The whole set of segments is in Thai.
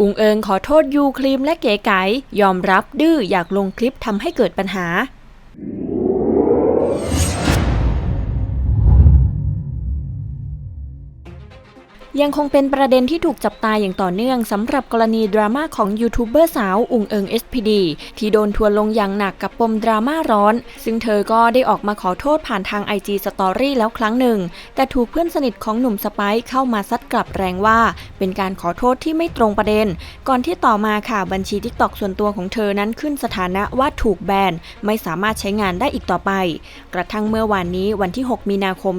อุงเอิงขอโทษยูครีมและเก๋ไก๋ยอมรับดื้ออยากลงคลิปทำให้เกิดปัญหา ยังคงเป็นประเด็นที่ถูกจับตาอย่างต่อเนื่องสำหรับกรณีดราม่าของยูทูบเบอร์สาวอุงเอิง SPD ที่โดนทัวลงอย่างหนักกับปมดราม่าร้อน ซึ่งเธอก็ได้ออกมาขอโทษผ่านทาง IG Story แล้วครั้งหนึ่ง แต่ถูกเพื่อนสนิทของหนุ่มสไปซ์เข้ามาซัดกลับแรงว่า เป็นการขอโทษที่ไม่ตรงประเด็น ก่อนที่ต่อมาค่ะบัญชี TikTok ส่วนตัวของเธอนั้นขึ้นสถานะว่าถูกแบนไม่สามารถใช้งานได้อีกต่อไป กระทั่งเมื่อวานนี้วันที่ 6 มีนาคม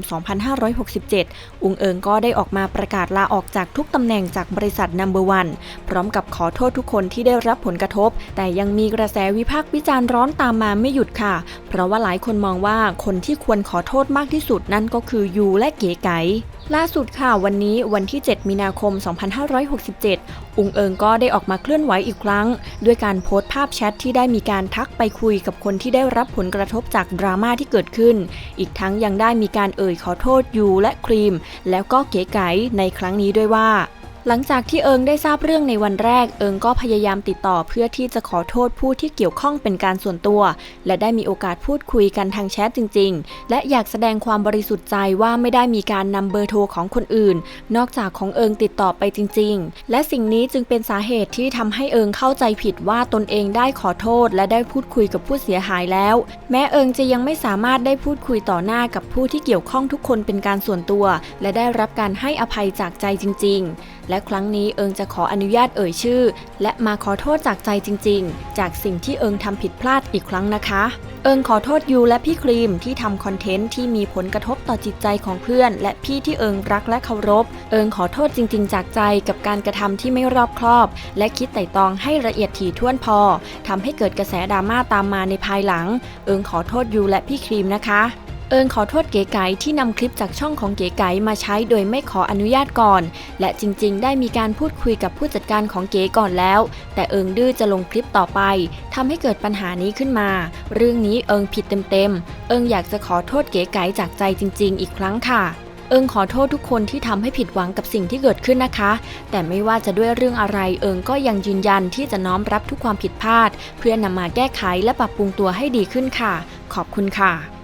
2567 อุงเอิงก็ได้ออกมาประกาศลาออกจากทุกตำแหน่งจากบริษัทนัมเบอร์วันพร้อมกับขอโทษทุกคนที่ได้รับผลกระทบ แต่ยังมีกระแสวิพากษ์วิจารณ์ร้อนตามมาไม่หยุดค่ะ เพราะว่าหลายคนมองว่าคนที่ควรขอโทษมากที่สุดนั่นก็คือยูและเก๋ไก๋ ล่าสุดค่ะวันนี้วันที่ 7 มีนาคม 2567 อุงเอิงก็ได้ออกมาเคลื่อนไหวอีกครั้ง ด้วยการโพสต์ภาพแชทที่ได้มีการทักไปคุยกับคนที่ได้รับผลกระทบจากดราม่าที่เกิดขึ้น อีกทั้งยังได้มีการเอ่ยขอโทษยูและครีม แล้วก็เก๋ไก๋ในครั้งนี้ด้วยว่า หลังจากที่เอิงได้ทราบเรื่องในวันแรก เอิงก็พยายามติดต่อเพื่อที่จะขอโทษผู้ที่เกี่ยวข้องเป็นการส่วนตัว และได้มีโอกาสพูดคุยกันทางแชทจริง ๆ และอยากแสดงความบริสุทธิ์ใจว่าไม่ได้มีการนำเบอร์โทรของคนอื่น นอกจากของเอิงติดต่อไปจริง ๆ และสิ่งนี้จึงเป็นสาเหตุที่ทำให้เอิงเข้าใจผิดว่าตนเองได้ขอโทษ และได้พูดคุยกับผู้เสียหายแล้ว แม้เอิงจะยังไม่สามารถได้พูดคุยต่อหน้ากับผู้ที่เกี่ยวข้องทุกคนเป็นการส่วนตัว และได้รับการให้อภัยจากใจจริง ๆและครั้งนี้เอิงจะขออนุญาตเอ่ยชื่อ และมาขอโทษจากใจจริง ๆ จากสิ่งที่เอิงทำผิดพลาดอีกครั้งนะคะ เอิงขอโทษยูและพี่ครีมที่ทำคอนเทนต์ที่มีผลกระทบต่อจิตใจของเพื่อน และพี่ที่เอิงรักและเคารพ เอิงขอโทษจริง ๆ จากใจกับการกระทำที่ไม่รอบคอบ และคิดไต่ตองให้ละเอียดถี่ถ้วนพอทำให้เกิดกระแสดราม่าตามมาในภายหลัง เอิงขอโทษยูและพี่ครีมนะคะ เอิงขอโทษเก๋ไก๋ที่นำคลิปจากช่องของเก๋ไก๋มาใช้โดยไม่ขออนุญาตก่อน และจริงๆ ได้มีการพูดคุยกับผู้จัดการของเก๋ก่อนแล้ว แต่เอิงดื้อจะลงคลิปต่อไปทำให้เกิดปัญหานี้ขึ้นมา เรื่องนี้เอิงผิดเต็มๆ เอิงอยากจะขอโทษเก๋ไก๋จากใจจริง ๆ อีกครั้งค่ะเอิงขอโทษทุกคนที่ทำให้ผิดหวังกับสิ่งที่เกิดขึ้นนะคะ แต่ไม่ว่าจะด้วยเรื่องอะไรเอิงก็ยังยืนยันที่จะน้อมรับทุกความผิดพลาด เพื่อนำมาแก้ไขและปรับปรุงตัวให้ดีขึ้นค่ะ ขอบคุณค่ะ